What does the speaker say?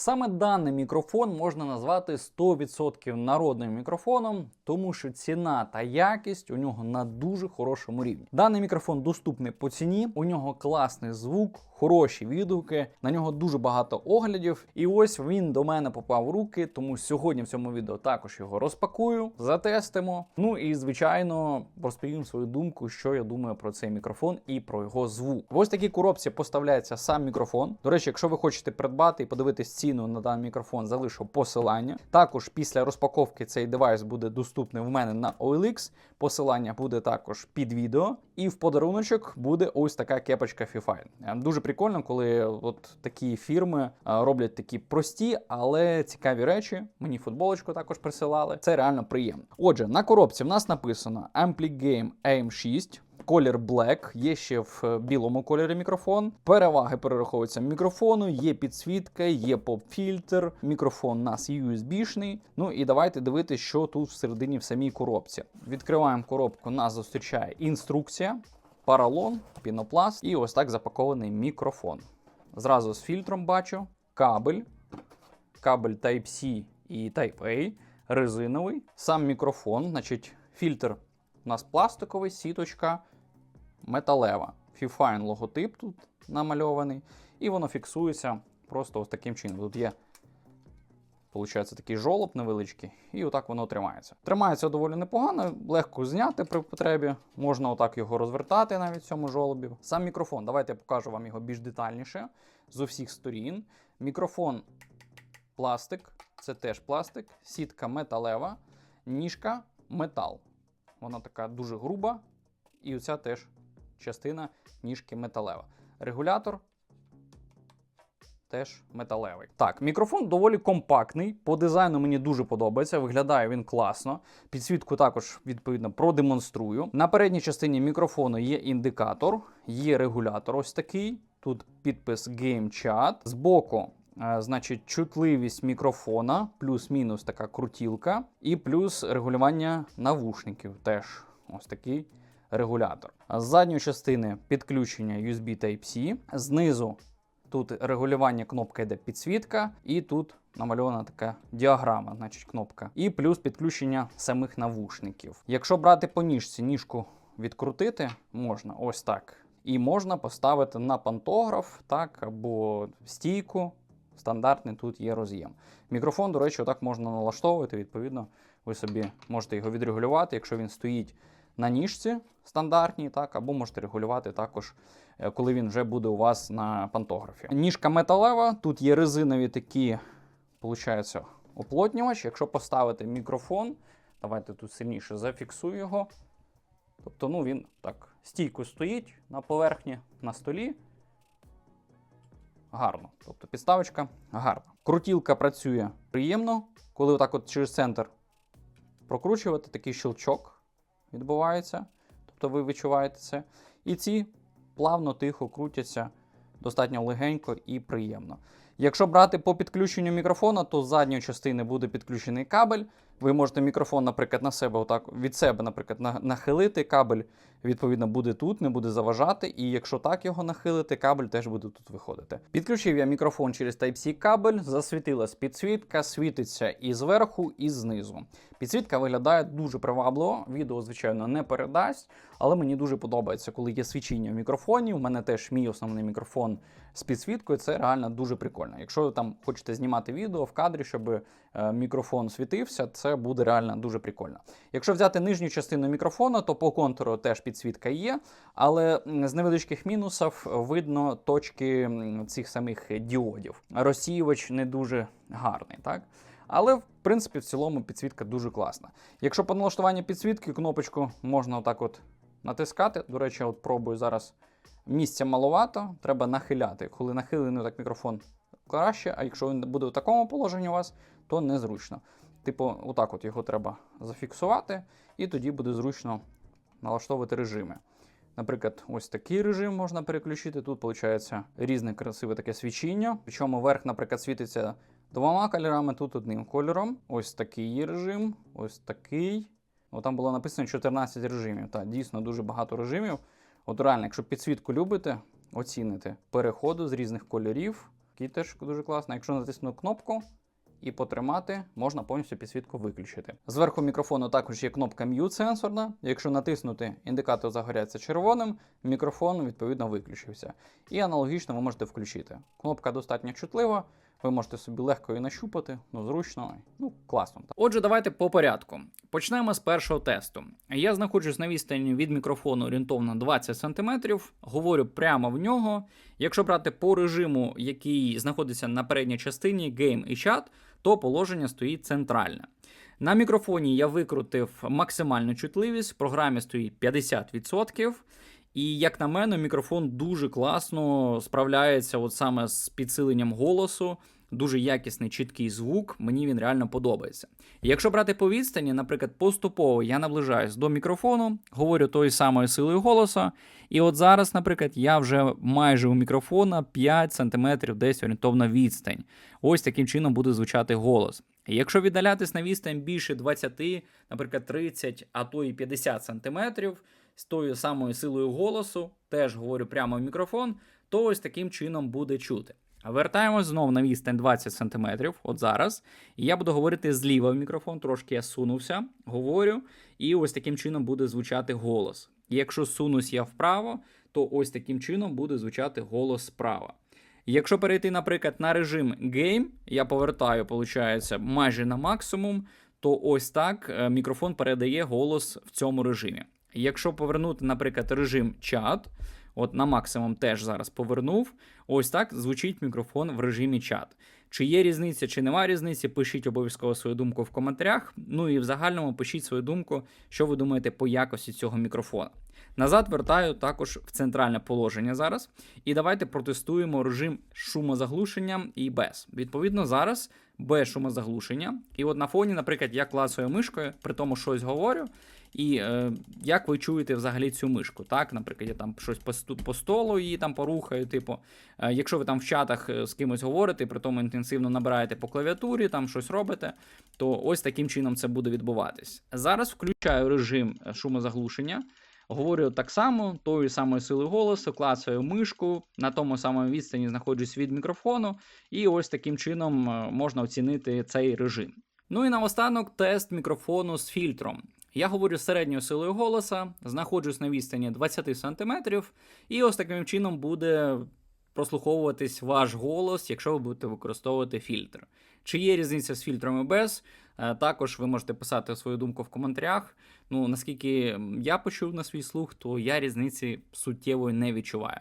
Саме даний мікрофон можна назвати 100% народним мікрофоном, тому що ціна та якість у нього на дуже хорошому рівні. Даний мікрофон доступний по ціні, у нього класний звук, хороші відгуки, на нього дуже багато оглядів. І ось він до мене попав в руки, тому сьогодні в цьому відео також його розпакую, затестимо. Ну і звичайно розповім свою думку, що я думаю про цей мікрофон і про його звук. В ось такій коробці поставляється сам мікрофон. До речі, якщо ви хочете придбати і подивитись ціну на даний мікрофон, залишу посилання. Також після розпаковки цей девайс буде доступний в мене на OLX. Посилання буде також під відео. І в подаруночок буде ось така кепочка FIFI. Е, Дуже прикольно, коли от такі фірми е, роблять такі прості, але цікаві речі. Мені футболочку також присилали. Це реально приємно. Отже, на коробці в нас написано Ampli-Game AM6. Колір Black, є ще в е, білому кольорі мікрофон. Переваги перераховуються мікрофону, є підсвітка, є поп-фільтр, мікрофон у нас USB-шний. Ну і давайте дивитися, що тут всередині в самій коробці. Відкриваємо коробку, нас зустрічає інструкція, паралон, пінопласт і ось так запакований мікрофон. Зразу з фільтром бачу, кабель, кабель Type-C і Type-A, резиновий, сам мікрофон, значить, фільтр у нас пластиковий, сіточка металева. Fifine логотип тут намальований, і воно фіксується просто ось таким чином. Тут є, виходить, такий жолоб невеличкий, і отак воно тримається. Тримається доволі непогано, легко зняти при потребі. Можна отак його розвертати навіть в цьому жолобі. Сам мікрофон, давайте я покажу вам його більш детальніше з усіх сторін. Мікрофон пластик, це теж пластик, сітка металева, ніжка метал. Вона така дуже груба, і оця теж частина ніжки металева. Регулятор теж металевий. Так, мікрофон доволі компактний. По дизайну мені дуже подобається. Виглядає він класно. Підсвітку також відповідно продемонструю. На передній частині мікрофону є індикатор, є регулятор ось такий. Тут підпис Game Chat. Збоку Е, Значить, чутливість мікрофона, плюс-мінус така крутілка, і плюс регулювання навушників. Теж ось такий регулятор. З задньої частини підключення USB Type-C. Знизу тут регулювання кнопка йде підсвітка, і тут намальована така діаграма, значить кнопка. І плюс підключення самих навушників. Якщо брати по ніжці, ніжку відкрутити можна ось так. І можна поставити на пантограф, так, або стійку. Стандартний тут є роз'єм. Мікрофон, до речі, отак можна налаштовувати. Відповідно, ви собі можете його відрегулювати, якщо він стоїть на ніжці стандартній, так, або можете регулювати також, е, коли він вже буде у вас на пантографі. Ніжка металева, тут є резинові такі, виходить, оплотнювач. Якщо поставити мікрофон, давайте тут сильніше зафіксую його. Тобто, ну він так стійко стоїть на поверхні на столі гарно. Тобто підставочка гарна. Крутілка працює приємно, коли отак от через центр прокручувати, такий щелчок відбувається. Тобто ви відчуваєте це. І ці плавно, тихо крутяться достатньо легенько і приємно. Якщо брати по підключенню мікрофона, то з задньої частини буде підключений кабель. Ви можете мікрофон, наприклад, на себе отак від себе, наприклад, нахилити. Кабель, відповідно, буде тут, не буде заважати. І якщо так його нахилити, кабель теж буде тут виходити. Підключив я мікрофон через Type-C кабель, засвітилась підсвітка, світиться і зверху, і знизу. Підсвітка виглядає дуже привабливо. Відео, звичайно, не передасть, але мені дуже подобається, коли є свічіння в мікрофоні. У мене теж мій основний мікрофон з підсвіткою. Це реально дуже прикольно. Якщо ви там хочете знімати відео в кадрі, щоб е, мікрофон світився, це буде реально дуже прикольно. Якщо взяти нижню частину мікрофона, то по контуру теж підсвітка є, але з невеличких мінусів видно точки цих самих діодів. Розсіювач не дуже гарний, так? Але в принципі в цілому підсвітка дуже класна. Якщо по налаштуванню підсвітки, кнопочку можна отак от натискати. До речі, от пробую зараз. Місця маловато, треба нахиляти. Коли нахилений так мікрофон краще, а якщо він буде в такому положенні у вас, то незручно. Типу, отак от його треба зафіксувати, і тоді буде зручно налаштовувати режими. Наприклад, ось такий режим можна переключити. Тут, виходить, різне красиве таке свічіння. Причому верх, наприклад, світиться двома кольорами, тут одним кольором. Ось такий режим, ось такий. О, там було написано 14 режимів. Так, дійсно дуже багато режимів. От реально, якщо підсвітку любите, оціните переходу з різних кольорів, Такий теж дуже класно. Якщо натиснути кнопку і потримати, можна повністю підсвітку виключити. Зверху мікрофону також є кнопка Mute сенсорна. Якщо натиснути, індикатор загоряється червоним, мікрофон відповідно виключився. І аналогічно ви можете включити. Кнопка достатньо чутлива. Ви можете собі легко її нащупати, ну зручно, ну класно. Отже, давайте по порядку. Почнемо з першого тесту. Я знаходжусь на відстані від мікрофону орієнтовно 20 см, говорю прямо в нього. Якщо брати по режиму, який знаходиться на передній частині Game і Chat, то положення стоїть центральне. На мікрофоні я викрутив максимальну чутливість, в програмі стоїть 50%. І як на мене, мікрофон дуже класно справляється от саме з підсиленням голосу. Дуже якісний чіткий звук, мені він реально подобається. І Якщо брати по відстані, наприклад, поступово я наближаюсь до мікрофону, говорю тою самою силою голосу. І от зараз, наприклад, я вже майже у мікрофона 5 см десь орієнтовна відстань. Ось таким чином буде звучати голос. І Якщо віддалятись на відстань більше 20, наприклад, 30, а то і 50 см, з тою самою силою голосу, теж говорю прямо в мікрофон, то ось таким чином буде чути. Вертаємось знову на відстань 20 см, от зараз. І я буду говорити зліва в мікрофон, трошки я сунувся, говорю, і ось таким чином буде звучати голос. І якщо сунусь я вправо, то ось таким чином буде звучати голос справа. Якщо перейти, наприклад, на режим Game, я повертаю, виходить, майже на максимум, то ось так е, мікрофон передає голос в цьому режимі. Якщо повернути, наприклад, режим чат, от на максимум теж зараз повернув, ось так звучить мікрофон в режимі чат. Чи є різниця, чи немає різниці, пишіть обов'язково свою думку в коментарях. Ну і в загальному пишіть свою думку, що ви думаєте по якості цього мікрофона. Назад вертаю також в центральне положення зараз. І давайте протестуємо режим шумозаглушення і без. Відповідно, зараз без шумозаглушення. І от на фоні, наприклад, я клацаю мишкою, при тому щось говорю. І е, як ви чуєте взагалі цю мишку? Так, наприклад, я там щось по, по столу її там порухаю. Типу, е, якщо ви там в чатах е, з кимось говорите, при тому інтенсивно набираєте по клавіатурі, там щось робите, то ось таким чином це буде відбуватись. Зараз включаю режим е, шумозаглушення. Говорю так само, тою самою силою голосу, клацаю мишку, на тому самому відстані знаходжусь від мікрофону, і ось таким чином е, можна оцінити цей режим. Ну і наостанок тест мікрофону з фільтром. Я говорю середньою силою голоса, знаходжусь на відстані 20 см, і ось таким чином буде прослуховуватись ваш голос, якщо ви будете використовувати фільтр. Чи є різниця з фільтрами без? Е, Також ви можете писати свою думку в коментарях. Ну, наскільки я почув на свій слух, то я різниці суттєвої не відчуваю.